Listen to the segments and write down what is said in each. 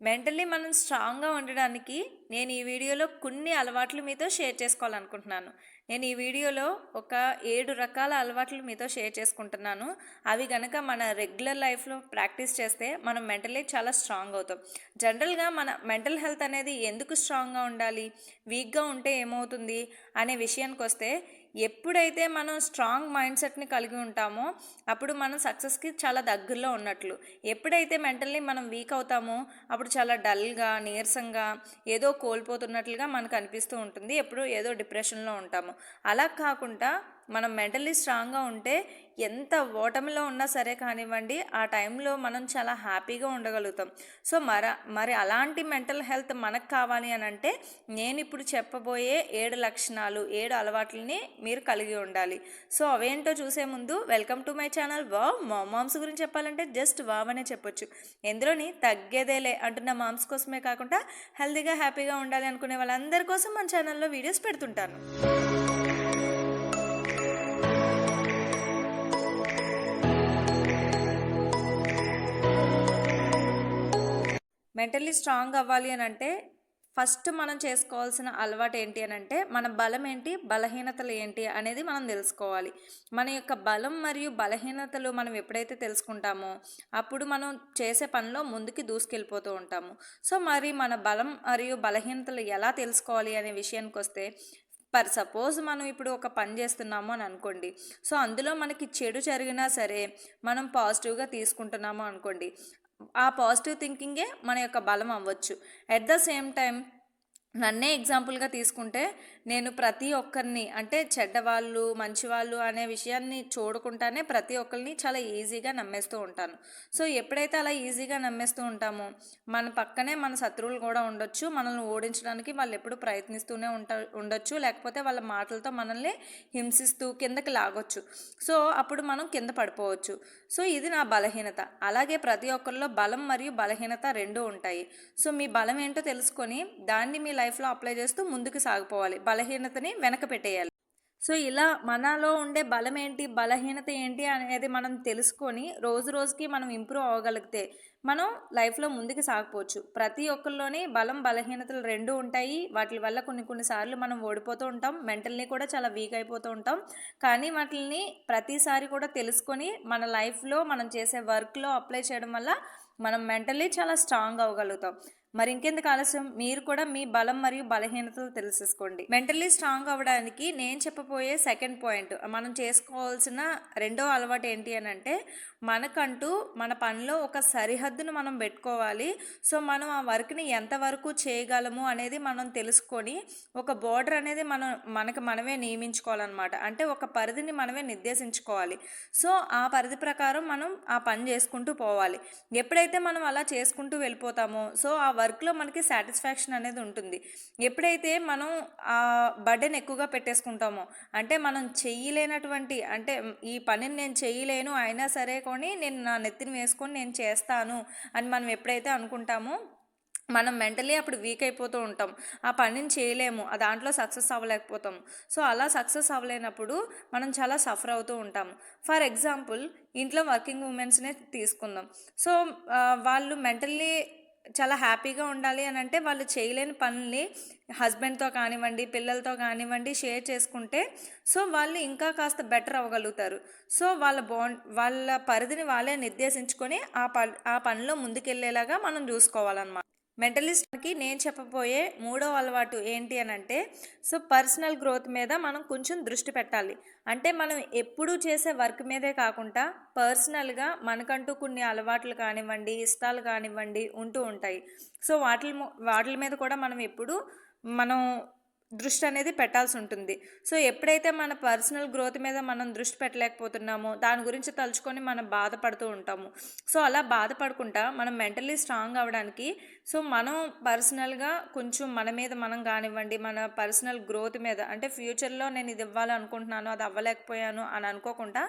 Mentally మనం స్ట్రాంగ్గా ఉండడానికి నేను ఈ వీడియోలో కొన్ని అలవాట్లు మీతో షేర్ చేసుకోవాలనుకుంటున్నాను. నేను ఈ వీడియోలో ఒక ఏడు రకాల అలవాట్లు మీతో షేర్ చేసుకుంటున్నాను. అవి కనుక మన రెగ్యులర్ లైఫ్లో ప్రాక్టీస్ చేస్తే మనం మెంటల్లీ చాలా స్ట్రాంగ్ అవుతాం. జనరల్గా మన మెంటల్ హెల్త్ అనేది ఎందుకు స్ట్రాంగ్గా ఉండాలి? వీక్గా ఉంటే ఏమవుతుంది? అనే విషయానికి వస్తే ఎప్పుడైతే మనం స్ట్రాంగ్ మైండ్ సెట్ని కలిగి ఉంటామో అప్పుడు మనం సక్సెస్కి చాలా దగ్గరలో ఉన్నట్లు. ఎప్పుడైతే మెంటల్లీ మనం వీక్ అవుతామో అప్పుడు చాలా డల్గా నీరసంగా ఏదో కోల్పోతున్నట్లుగా మనకు అనిపిస్తూ ఉంటుంది. ఎప్పుడు ఏదో డిప్రెషన్లో ఉంటాము. అలా కాకుండా మనం మెంటల్లీ స్ట్రాంగ్గా ఉంటే ఎంత ఓటమిలో ఉన్నా సరే కానివ్వండి ఆ టైంలో మనం చాలా హ్యాపీగా ఉండగలుగుతాం. సో మర మరి అలాంటి మెంటల్ హెల్త్ మనకు కావాలి అని అంటే నేను ఇప్పుడు చెప్పబోయే ఏడు లక్షణాలు ఏడు అలవాట్లని మీరు కలిగి ఉండాలి. సో అవేంటో చూసే ముందు welcome to my channel. Wow మా మామ్స్ గురించి చెప్పాలంటే జస్ట్ వావ్ అనే చెప్పొచ్చు. ఎందులోని తగ్గేదేలే అంటున్న మామ్స్ కోసమే కాకుండా హెల్తీగా హ్యాపీగా ఉండాలి అనుకునే వాళ్ళందరి కోసం మన ఛానల్లో వీడియోస్ పెడుతుంటాను. మెంటల్లీ స్ట్రాంగ్ అవ్వాలి అని అంటే ఫస్ట్ మనం చేసుకోవాల్సిన అలవాటు ఏంటి అని అంటే మన బలం ఏంటి బలహీనతలు ఏంటి అనేది మనం తెలుసుకోవాలి. మన యొక్క బలం మరియు బలహీనతలు మనం ఎప్పుడైతే తెలుసుకుంటామో అప్పుడు మనం చేసే పనిలో ముందుకి దూసుకెళ్ళిపోతూ ఉంటాము. సో మరి మన బలం మరియు బలహీనతలు ఎలా తెలుసుకోవాలి అనే విషయానికి వస్తే పర్ సపోజ్ మనం ఇప్పుడు ఒక పని చేస్తున్నాము అని అనుకోండి. సో అందులో మనకి చెడు జరిగినా సరే మనం పాజిటివ్గా తీసుకుంటున్నాము అనుకోండి. ఆ పాజిటివ్ థింకింగే మన యొక్క బలం అవ్వచ్చు. ఎట్ ద సేమ్ టైం నన్నే ఎగ్జాంపుల్గా తీసుకుంటే నేను ప్రతి ఒక్కరిని అంటే చెడ్డవాళ్ళు మంచివాళ్ళు అనే విషయాన్ని చూడకుండానే ప్రతి ఒక్కరిని చాలా ఈజీగా నమ్మేస్తూ ఉంటాను. సో ఎప్పుడైతే అలా ఈజీగా నమ్మేస్తూ ఉంటామో మన పక్కనే మన శత్రువులు కూడా ఉండొచ్చు మనల్ని ఓడించడానికి వాళ్ళు ఎప్పుడు ప్రయత్నిస్తూనే ఉంట ఉండొచ్చు లేకపోతే వాళ్ళ మాటలతో మనల్ని హింసిస్తూ కిందకి లాగొచ్చు. సో అప్పుడు మనం కింద పడిపోవచ్చు. సో ఇది నా బలహీనత. అలాగే ప్రతి ఒక్కరిలో బలం మరియు బలహీనత రెండు ఉంటాయి. సో మీ బలం ఏంటో తెలుసుకొని దాన్ని మీ లైఫ్లో అప్లై చేస్తూ ముందుకు సాగిపోవాలి. బలహీనతని వెనక పెట్టేయాలి. సో ఇలా మనలో ఉండే బలం ఏంటి బలహీనత ఏంటి అనేది మనం తెలుసుకొని రోజు రోజుకి మనం ఇంప్రూవ్ అవ్వగలిగితే మనం లైఫ్లో ముందుకు సాగిపోవచ్చు. ప్రతి ఒక్కరిలోనే బలం బలహీనతలు రెండు ఉంటాయి. వాటి వల్ల కొన్ని కొన్నిసార్లు మనం ఓడిపోతూ ఉంటాం. మెంటల్ని కూడా చాలా వీక్ అయిపోతూ ఉంటాం. కానీ వాటిని ప్రతిసారి కూడా తెలుసుకొని మన లైఫ్లో మనం చేసే వర్క్లో అప్లై చేయడం వల్ల మనం మెంటల్లీ చాలా స్ట్రాంగ్ అవ్వగలుగుతాం. మరి ఇంకెందుకు ఆలస్యం? మీరు కూడా మీ బలం మరియు బలహీనతలు తెలుసుకోండి మెంటల్లీ స్ట్రాంగ్ అవ్వడానికి నేను చెప్పబోయే సెకండ్ పాయింట్ మనం చేసుకోవాల్సిన రెండో అలవాటు ఏంటి అని అంటే మనకంటూ మన పనిలో ఒక సరిహద్దును మనం పెట్టుకోవాలి. సో మనం ఆ వర్క్ని ఎంతవరకు చేయగలము అనేది మనం తెలుసుకొని ఒక బోర్డర్ అనేది మనం మనకు మనమే నియమించుకోవాలన్నమాట. అంటే ఒక పరిధిని మనమే నిర్దేశించుకోవాలి. సో ఆ పరిధి ప్రకారం మనం ఆ పని చేసుకుంటూ పోవాలి. ఎప్పుడైతే మనం అలా చేసుకుంటూ వెళ్ళిపోతామో సో ఆ వర్క్లో మనకి సాటిస్ఫాక్షన్ అనేది ఉంటుంది. ఎప్పుడైతే మనం ఆ బర్డెన్ ఎక్కువగా పెట్టేసుకుంటామో అంటే మనం చెయ్యలేనటువంటి అంటే ఈ పనిని నేను చెయ్యలేను అయినా సరే కొని నేను నా నెత్తిని వేసుకొని నేను చేస్తాను అని మనం ఎప్పుడైతే అనుకుంటామో మనం మెంటలీ అప్పుడు వీక్ అయిపోతూ ఉంటాం. ఆ పనిని చేయలేము ఆ దాంట్లో సక్సెస్ అవ్వలేకపోతాం సో అలా సక్సెస్ అవ్వలేనప్పుడు మనం చాలా సఫర్ అవుతూ ఉంటాం ఫర్ ఎగ్జాంపుల్ ఇంట్లో వర్కింగ్ ఉమెన్స్నే తీసుకుందాం. సో వాళ్ళు మెంటల్లీ చాలా హ్యాపీగా ఉండాలి అని అంటే వాళ్ళు చేయలేని పనుల్ని హస్బెండ్తో కానివ్వండి పిల్లలతో కానివ్వండి షేర్ చేసుకుంటే సో వాళ్ళు ఇంకా కాస్త బెటర్ అవ్వగలుగుతారు. సో వాళ్ళ బాండ్ వాళ్ళ పరిధిని వాళ్ళే నిర్దేశించుకొని ఆ ప ఆ పనిలో ముందుకెళ్ళేలాగా మనం చూసుకోవాలన్నమాట. మెంటలిస్ట్కి నేను చెప్పబోయే మూడో అలవాటు ఏంటి అని అంటే సో పర్సనల్ గ్రోత్ మీద మనం కొంచెం దృష్టి పెట్టాలి. అంటే మనం ఎప్పుడూ చేసే వర్క్ మీదే కాకుండా పర్సనల్గా మనకంటూ కొన్ని అలవాట్లు కానివ్వండి ఇష్టాలు కానివ్వండి ఉంటూ ఉంటాయి. సో వాటి వాటి మీద కూడా మనం ఎప్పుడు మనం దృష్టి అనేది పెట్టాల్సి ఉంటుంది. సో ఎప్పుడైతే మన పర్సనల్ గ్రోత్ మీద మనం దృష్టి పెట్టలేకపోతున్నామో దాని గురించి తలుచుకొని మనం బాధపడుతూ ఉంటాము. సో అలా బాధపడకుండా మనం మెంటలీ స్ట్రాంగ్ అవ్వడానికి సో మనం పర్సనల్గా కొంచెం మన మీద మనం కానివ్వండి మన పర్సనల్ గ్రోత్ మీద అంటే ఫ్యూచర్లో నేను ఇది ఇవ్వాలనుకుంటున్నాను అది అవ్వలేకపోయాను అని అనుకోకుండా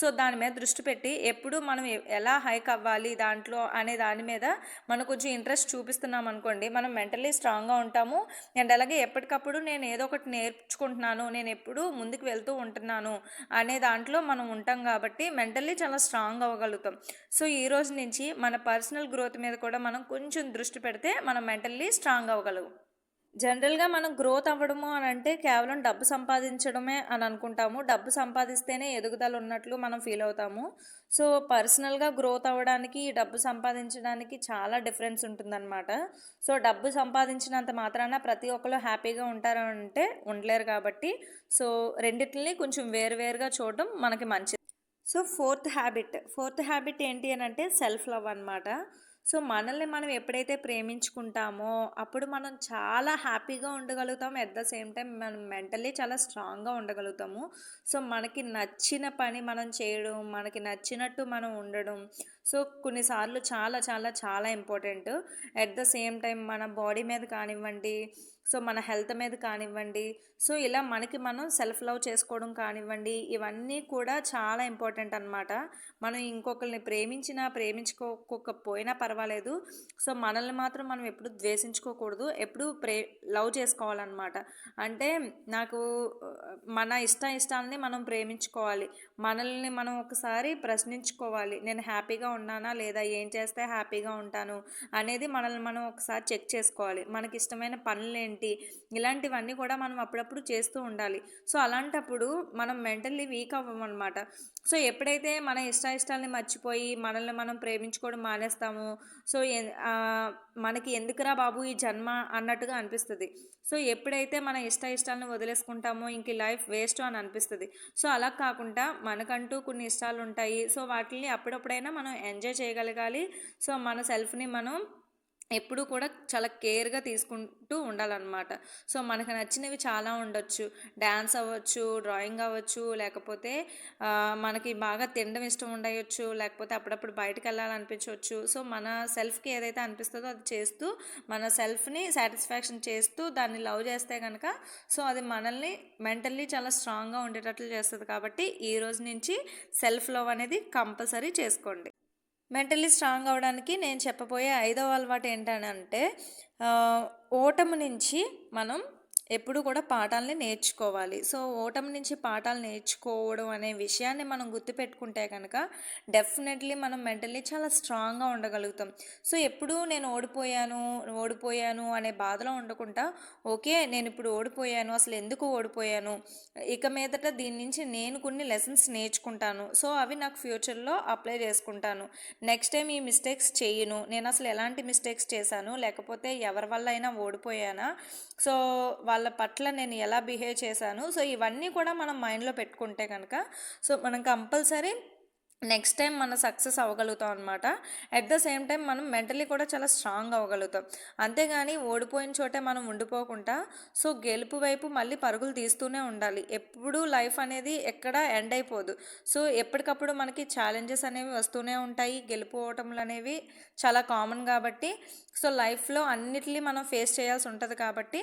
సో దాని మీద దృష్టి పెట్టి ఎప్పుడు మనం ఎలా హైక్ అవ్వాలి దాంట్లో అనే దాని మీద మనం కొంచెం ఇంట్రెస్ట్ చూపిస్తున్నాం అనుకోండి మనం మెంటలీ స్ట్రాంగ్గా ఉంటాము. అండ్ అలాగే ఎప్పటికప్పుడు నేను ఏదో ఒకటి నేర్చుకుంటున్నాను నేను ఎప్పుడు ముందుకు వెళ్తూ ఉంటున్నాను అనే దాంట్లో మనం ఉంటాం కాబట్టి మెంటల్లీ చాలా స్ట్రాంగ్ అవ్వగలుగుతాం. సో ఈ రోజు నుంచి మన పర్సనల్ గ్రోత్ మీద కూడా మనం కొంచెం దృష్టి పెడితే మనం మెంటల్లీ స్ట్రాంగ్ అవ్వగలం జనరల్గా మనం గ్రోత్ అవ్వడము అని అంటే కేవలం డబ్బు సంపాదించడమే అని అనుకుంటాము. డబ్బు సంపాదిస్తేనే ఎదుగుదల ఉన్నట్లు మనం ఫీల్ అవుతాము. సో పర్సనల్గా గ్రోత్ అవ్వడానికి ఈ డబ్బు సంపాదించడానికి చాలా డిఫరెన్స్ ఉంటుందన్నమాట. సో డబ్బు సంపాదించినంత మాత్రాన ప్రతి ఒక్కరు హ్యాపీగా ఉంటారు అంటే ఉండలేరు కాబట్టి సో రెండిటిని కొంచెం వేరువేరుగా చూడడం మనకి మంచిది. So fourth habit. Fourth habit ఏంటి అని అంటే సెల్ఫ్ లవ్ అనమాట సో మనల్ని మనం ఎప్పుడైతే ప్రేమించుకుంటామో అప్పుడు మనం చాలా హ్యాపీగా ఉండగలుగుతాం ఎట్ ద సేమ్ టైం మనం మెంటల్లీ చాలా స్ట్రాంగ్గా ఉండగలుగుతాము. సో మనకి నచ్చిన పని మనం చేయడం మనకి నచ్చినట్టు మనం ఉండడం సో కొన్నిసార్లు చాలా చాలా చాలా important. At the same time మన బాడీ మీద కానివ్వండి సో మన హెల్త్ మీద కానివ్వండి సో ఇలా మనకి మనం సెల్ఫ్ లవ్ చేసుకోవడం కానివ్వండి ఇవన్నీ కూడా చాలా ఇంపార్టెంట్ అనమాట మనం ఇంకొకరిని ప్రేమించినా ప్రేమించుకోకపోయినా పర్వాలేదు. సో మనల్ని మాత్రం మనం ఎప్పుడు ద్వేషించుకోకూడదు. ఎప్పుడు ప్రే లవ్ చేసుకోవాలన్నమాట. అంటే నాకు మన ఇష్ట ఇష్టాలని మనం ప్రేమించుకోవాలి. మనల్ని మనం ఒకసారి ప్రశ్నించుకోవాలి. నేను హ్యాపీగా ఉన్నానా లేదా ఏం చేస్తే హ్యాపీగా ఉంటాను అనేది మనల్ని మనం ఒకసారి చెక్ చేసుకోవాలి. మనకి ఇష్టమైన పనులు ఏంటి ఇలాంటివన్నీ కూడా మనం అప్పుడప్పుడు చేస్తూ ఉండాలి. సో అలాంటప్పుడు మనం మెంటల్లీ వీక్ అవ్వమన్నమాట సో ఎప్పుడైతే మన ఇష్ట ఇష్టాలని మర్చిపోయి మనల్ని మనం ప్రేమించుకోవడం మానేస్తాము సో మనకి ఎందుకురా బాబు ఈ జన్మ అన్నట్టుగా అనిపిస్తుంది. సో ఎప్పుడైతే మన ఇష్ట ఇష్టాలను వదిలేసుకుంటామో ఇంక లైఫ్ వేస్ట్ అని అనిపిస్తుంది. సో అలా కాకుండా మనకంటూ కొన్ని ఇష్టాలు ఉంటాయి సో వాటిని అప్పుడప్పుడైనా మనం ఎంజాయ్ చేయగలగాలి. సో మన సెల్ఫ్ని మనం ఎప్పుడూ కూడా చాలా కేర్గా తీసుకుంటూ ఉండాలన్నమాట. సో మనకు నచ్చినవి చాలా ఉండొచ్చు. డ్యాన్స్ అవ్వచ్చు డ్రాయింగ్ అవ్వచ్చు లేకపోతే మనకి బాగా తినడం ఇష్టం ఉండవచ్చు లేకపోతే అప్పుడప్పుడు బయటకు వెళ్ళాలనిపించవచ్చు సో మన సెల్ఫ్కి ఏదైతే అనిపిస్తుందో అది చేస్తూ మన సెల్ఫ్ని సాటిస్ఫాక్షన్ చేస్తూ దాన్ని లవ్ చేస్తే కనుక సో అది మనల్ని మెంటల్లీ చాలా స్ట్రాంగ్గా ఉండేటట్లు చేస్తుంది. కాబట్టి ఈ రోజు నుంచి సెల్ఫ్ లవ్ అనేది కంపల్సరీ చేసుకోండి. మెంటలీ స్ట్రాంగ్ అవడానికి నేను చెప్పబోయే ఐదవ అలవాటు ఏంటంటే ఓటమి నుంచి మనం ఎప్పుడు కూడా పాఠాలని నేర్చుకోవాలి. సో ఓటమి నుంచి పాఠాలు నేర్చుకోవడం అనే విషయాన్ని మనం గుర్తుపెట్టుకుంటే కనుక డెఫినెట్లీ మనం మెంటల్లీ చాలా స్ట్రాంగ్గా ఉండగలుగుతాం. సో ఎప్పుడు నేను ఓడిపోయాను ఓడిపోయాను అనే బాధలో ఉండకుండా ఓకే నేను ఇప్పుడు ఓడిపోయాను అసలు ఎందుకు ఓడిపోయాను? ఇక మీదట దీని నుంచి నేను కొన్ని లెసన్స్ నేర్చుకుంటాను. సో అవి నాకు ఫ్యూచర్లో అప్లై చేసుకుంటాను. నెక్స్ట్ టైం ఈ మిస్టేక్స్ చేయను. నేను అసలు ఎలాంటి మిస్టేక్స్ చేశాను? లేకపోతే ఎవరి వల్ల అయినా ఓడిపోయానా? సో వాళ్ళ పట్ల నేను ఎలా బిహేవ్ చేశాను. సో ఇవన్నీ కూడా మనం మైండ్లో పెట్టుకుంటే కనుక సో మనం కంపల్సరీ నెక్స్ట్ టైం మనం సక్సెస్ అవ్వగలుగుతాం అనమాట అట్ ద సేమ్ టైం మనం మెంటలీ కూడా చాలా స్ట్రాంగ్ అవ్వగలుగుతాం. అంతేగాని ఓడిపోయిన చోటే మనం ఉండిపోకుండా సో గెలుపు వైపు మళ్ళీ పరుగులు తీస్తూనే ఉండాలి. ఎప్పుడూ లైఫ్ అనేది ఎక్కడ ఎండ్ అయిపోదు. సో ఎప్పటికప్పుడు మనకి ఛాలెంజెస్ అనేవి వస్తూనే ఉంటాయి. గెలుపు ఓటములు అనేవి చాలా కామన్ కాబట్టి సో లైఫ్లో అన్నిటినీ మనం ఫేస్ చేయాల్సి ఉంటుంది కాబట్టి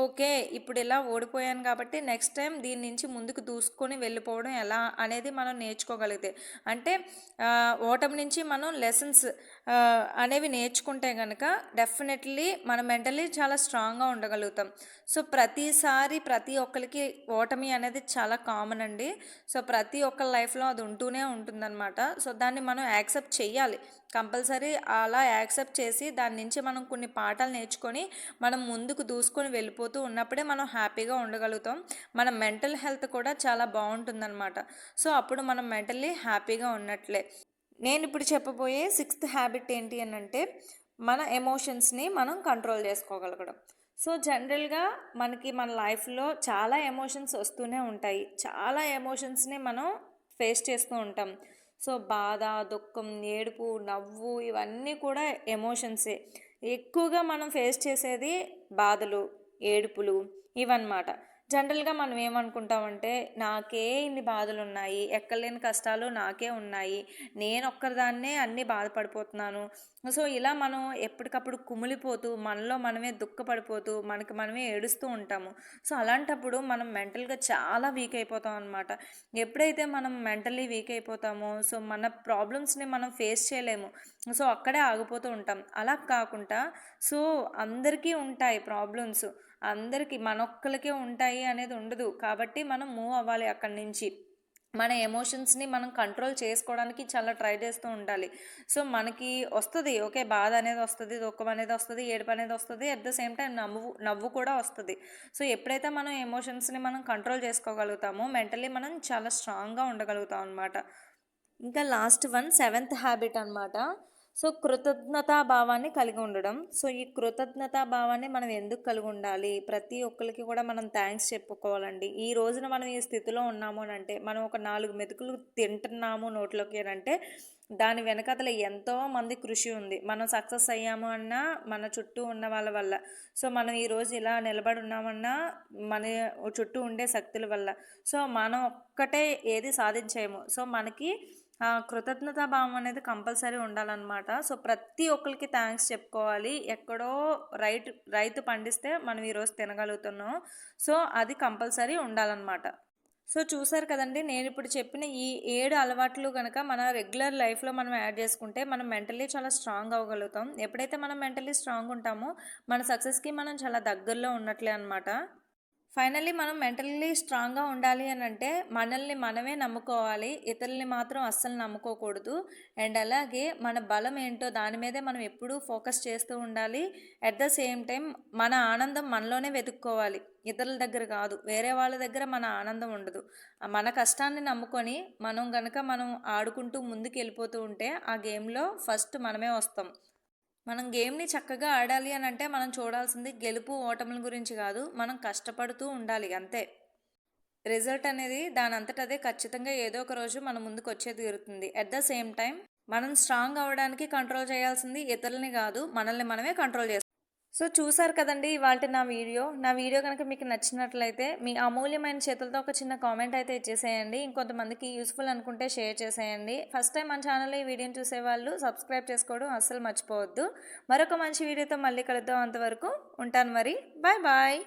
ఓకే ఇప్పుడు ఇలా ఓడిపోయాను కాబట్టి నెక్స్ట్ టైం దీని నుంచి ముందుకు దూసుకొని వెళ్ళిపోవడం ఎలా అనేది మనం నేర్చుకోగలిగితే. అంటే అంటే ఓటమి నుంచి మనం లెసన్స్ అనేవి నేర్చుకుంటే కనుక డెఫినెట్లీ మనం మెంటలీ చాలా స్ట్రాంగ్గా ఉండగలుగుతాం. సో ప్రతిసారి ప్రతి ఒక్కరికి ఓటమి అనేది చాలా కామన్ అండి. సో ప్రతి ఒక్కరి లైఫ్లో అది ఉంటూనే ఉంటుందన్నమాట. సో దాన్ని మనం యాక్సెప్ట్ చేయాలి కంపల్సరీ అలా యాక్సెప్ట్ చేసి దాని నుంచి మనం కొన్ని పాఠాలు నేర్చుకొని మనం ముందుకు దూసుకొని వెళ్ళిపోతూ ఉన్నప్పుడే మనం హ్యాపీగా ఉండగలుగుతాం. మన మెంటల్ హెల్త్ కూడా చాలా బాగుంటుందన్నమాట. సో అప్పుడు మనం మెంటల్లీ హ్యాపీగా ఉన్నట్లే. నేను ఇప్పుడు చెప్పబోయే సిక్స్త్ హ్యాబిట్ ఏంటి అని అంటే మన ఎమోషన్స్ని మనం కంట్రోల్ చేసుకోగలగడం. సో జనరల్గా మనకి మన లైఫ్లో చాలా ఎమోషన్స్ వస్తూనే ఉంటాయి. చాలా ఎమోషన్స్ని మనం ఫేస్ చేస్తూ ఉంటాం. సో బాధ దుఃఖం ఏడుపు నవ్వు ఇవన్నీ కూడా ఎమోషన్సే. ఎక్కువగా మనం ఫేస్ చేసేది బాధలు ఏడుపులు ఇవన్నమాట. జనరల్గా మనం ఏమనుకుంటామంటే నాకే ఇన్ని బాధలు ఉన్నాయి ఎక్కలేని కష్టాలు నాకే ఉన్నాయి నేను ఒక్కరిదాన్నే అన్నీ బాధపడిపోతున్నాను. సో ఇలా మనం ఎప్పటికప్పుడు కుమిలిపోతూ మనలో మనమే దుఃఖపడిపోతూ మనకి మనమే ఏడుస్తూ ఉంటాము. సో అలాంటప్పుడు మనం మెంటల్గా చాలా వీక్ అయిపోతాం అనమాట ఎప్పుడైతే మనం మెంటల్లీ వీక్ అయిపోతామో సో మన ప్రాబ్లమ్స్ని మనం ఫేస్ చేయలేము. సో అక్కడే ఆగిపోతూ ఉంటాం. అలా కాకుండా సో అందరికీ ఉంటాయి ప్రాబ్లమ్స్. అందరికీ మనొక్కరికే ఉంటాయి అనేది ఉండదు. కాబట్టి మనం మూవ్ అవ్వాలి అక్కడి నుంచి. మన ఎమోషన్స్ని మనం కంట్రోల్ చేసుకోవడానికి చాలా ట్రై చేస్తూ ఉండాలి. సో మనకి వస్తుంది ఓకే బాధ అనేది వస్తుంది దుఃఖం అనేది వస్తుంది ఏడుపు అనేది వస్తుంది అట్ ద సేమ్ టైం నవ్వు నవ్వు కూడా వస్తుంది. సో ఎప్పుడైతే మనం ఎమోషన్స్ని మనం కంట్రోల్ చేసుకోగలుగుతామో మెంటలీ మనం చాలా స్ట్రాంగ్గా ఉండగలుగుతాం అనమాట ఇంకా లాస్ట్ వన్ సెవెంత్ హ్యాబిట్ అనమాట సో కృతజ్ఞతా భావాన్ని కలిగి ఉండడం. సో ఈ కృతజ్ఞతా భావాన్ని మనం ఎందుకు కలిగి ఉండాలి? ప్రతి ఒక్కరికి కూడా మనం థ్యాంక్స్ చెప్పుకోవాలండి. ఈ రోజున మనం ఈ స్థితిలో ఉన్నాము అని అంటే మనం ఒక నాలుగు మెతుకులు తింటున్నాము నోట్లోకి అని అంటే దాని వెనకతల ఎంతో మంది కృషి ఉంది. మనం సక్సెస్ అయ్యాము అన్నా మన చుట్టూ ఉన్న వాళ్ళ వల్ల. సో మనం ఈరోజు ఇలా నిలబడి ఉన్నామన్నా మన చుట్టూ ఉండే శక్తుల వల్ల. సో మనం ఒక్కటే ఏది సాధించేయము సో మనకి కృతజ్ఞతా భావం అనేది కంపల్సరీ ఉండాలన్నమాట. సో ప్రతి ఒక్కరికి థ్యాంక్స్ చెప్పుకోవాలి. ఎక్కడో రైట్ రైతు పండిస్తే మనం ఈరోజు తినగలుగుతున్నాం. సో అది కంపల్సరీ ఉండాలన్నమాట. సో చూసారు కదండి నేను ఇప్పుడు చెప్పిన ఈ ఏడు అలవాట్లు కనుక మన రెగ్యులర్ లైఫ్లో మనం యాడ్ చేసుకుంటే మనం మెంటలీ చాలా స్ట్రాంగ్ అవ్వగలుగుతాం. ఎప్పుడైతే మనం మెంటలీ స్ట్రాంగ్ ఉంటామో మన సక్సెస్కి మనం చాలా దగ్గరలో ఉన్నట్లే అనమాట ఫైనల్లీ మనం మెంటల్లీ స్ట్రాంగ్గా ఉండాలి అని అంటే మనల్ని మనమే నమ్ముకోవాలి ఇతరుల్ని మాత్రం అస్సలు నమ్ముకోకూడదు. అండ్ అలాగే మన బలం ఏంటో దాని మీదే మనం ఎప్పుడూ ఫోకస్ చేస్తూ ఉండాలి. అట్ ద సేమ్ టైం మన ఆనందం మనలోనే వెతుక్కోవాలి. ఇతరుల దగ్గర కాదు వేరే వాళ్ళ దగ్గర మన ఆనందం ఉండదు. మన కష్టాన్ని నమ్ముకొని మనం గనక మనం ఆడుకుంటూ ముందుకు వెళ్ళిపోతూ ఉంటే ఆ గేమ్లో ఫస్ట్ మనమే వస్తాం. మనం గేమ్ని చక్కగా ఆడాలి అని అంటే మనం చూడాల్సింది గెలుపు ఓటముల గురించి కాదు మనం కష్టపడుతూ ఉండాలి అంతే. రిజల్ట్ అనేది దాని అదే ఖచ్చితంగా ఏదో ఒక రోజు మన ముందుకు వచ్చే తీరుతుంది. అట్ ద సేమ్ టైం మనం స్ట్రాంగ్ అవ్వడానికి కంట్రోల్ చేయాల్సింది ఇతరులని కాదు మనల్ని మనమే కంట్రోల్ చేస్తాం. సో చూసారు కదండి ఇవాళ నా వీడియో. నా వీడియో కనుక మీకు నచ్చినట్లయితే మీ అమూల్యమైన చేతులతో ఒక చిన్న కామెంట్ అయితే ఇచ్చేసేయండి. ఇంకొంతమందికి యూస్ఫుల్ అనుకుంటే షేర్ చేసేయండి. ఫస్ట్ టైం మన ఛానల్లో ఈ వీడియోని చూసేవాళ్ళు సబ్స్క్రైబ్ చేసుకోవడం అస్సలు మర్చిపోవద్దు. మరొక మంచి వీడియోతో మళ్ళీ కలుద్దాం అంతవరకు ఉంటాను మరి. Bye bye.